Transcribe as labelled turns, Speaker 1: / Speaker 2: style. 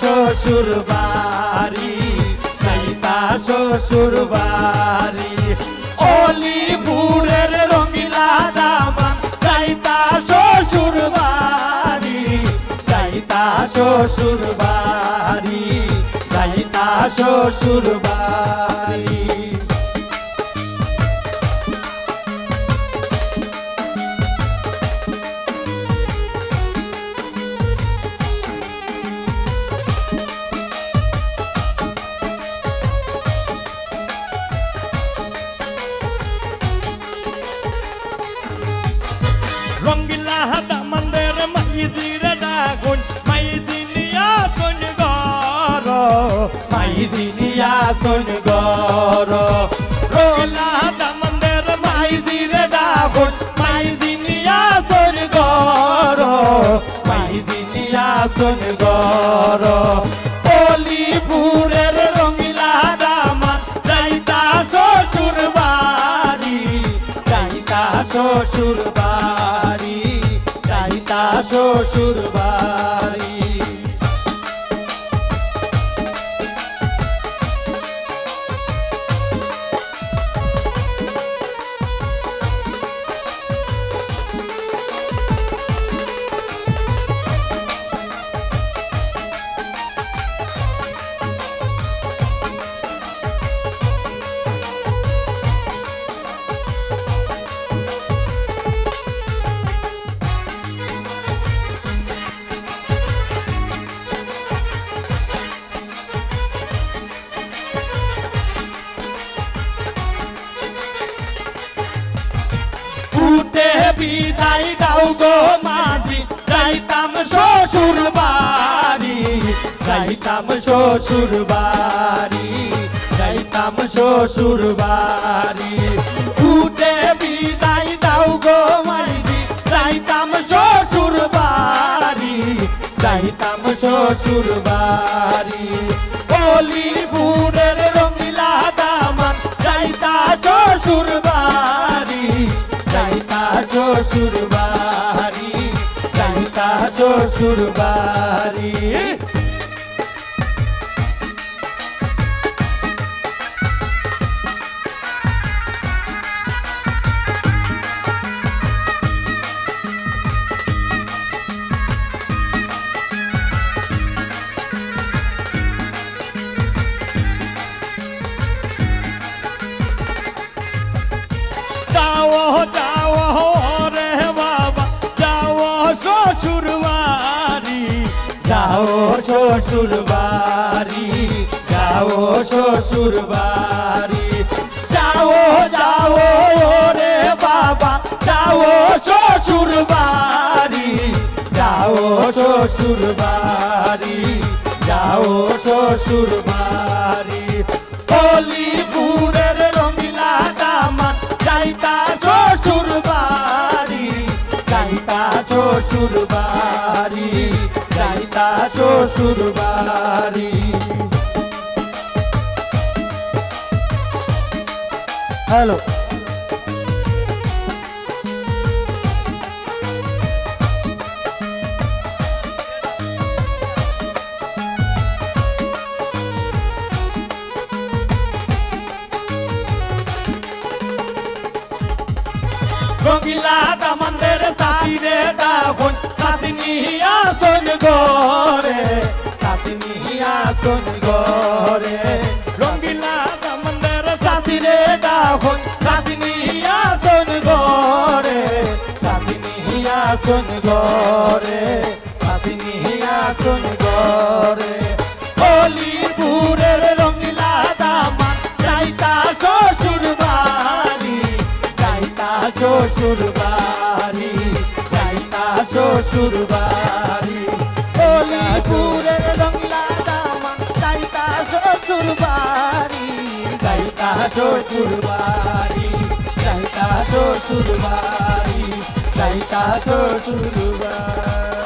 Speaker 1: শ্বশুর বাড়ি যাইতা শ্বশুর বাড়ি। অলিপুরের রঙিলা দামান যাইতা শ্বশুর বাড়ি যাইতা শ্বশুর বাড়ি যাইতা শ্বশুর বাড়ি। মাইজিনিয়া সোন গর রোলা দামন্দের মাইজির ডাগুন মাইজিনিয়া সোন গর মাইজিনিয়া সোন গর। অলিপুরের রঙ্গিলা দামান যাইতা শ্বশুর বাড়ি যাইতা শ্বশুর বিদায় দাও গো মাঝি। যাইতাম শ্বশুর বাড়ি, যাইতাম শ্বশুর বাড়ি, যাইতাম শ্বশুর বাড়ি। উঠে বিদায় দাও গো মাঝি, যাইতাম শ্বশুর বাড়ি, যাইতাম শ্বশুর বাড়ি। অলিপুরের রঙিলা শ্বশুর বাড়ি শ্বশুর বাড়ি, যাও শ্বশুর বাড়ি। যাও যাও রে বাবা, যাও শ্বশুর বাড়ি। যাও শ্বশুর বাড়ি, যাও শ্বশুর বাড়ি। শ্বশুর বাড়ি যাইতা শ্বশুর বাড়ি হ্যালো রঙিলা দামন্দের সাসিরে ডাগুন সাসিনি আসন গরে সাসিনি আসন গরে রঙিলা দামন্দের সাসিরে ডাগুন সাসিনি আসন গরে সাসিনি আসন গরে সাসিনি আসন গরে অলিপুরের রঙিলা শ্বশুর বাড়ি অলিপুরের রঙিলা দামান শ্বশুর বাড়ি যাইতা শ্বশুর বাড়ি যাইতা শ্বশুর বাড়ি যাইতা শ্বশুর বাড়ি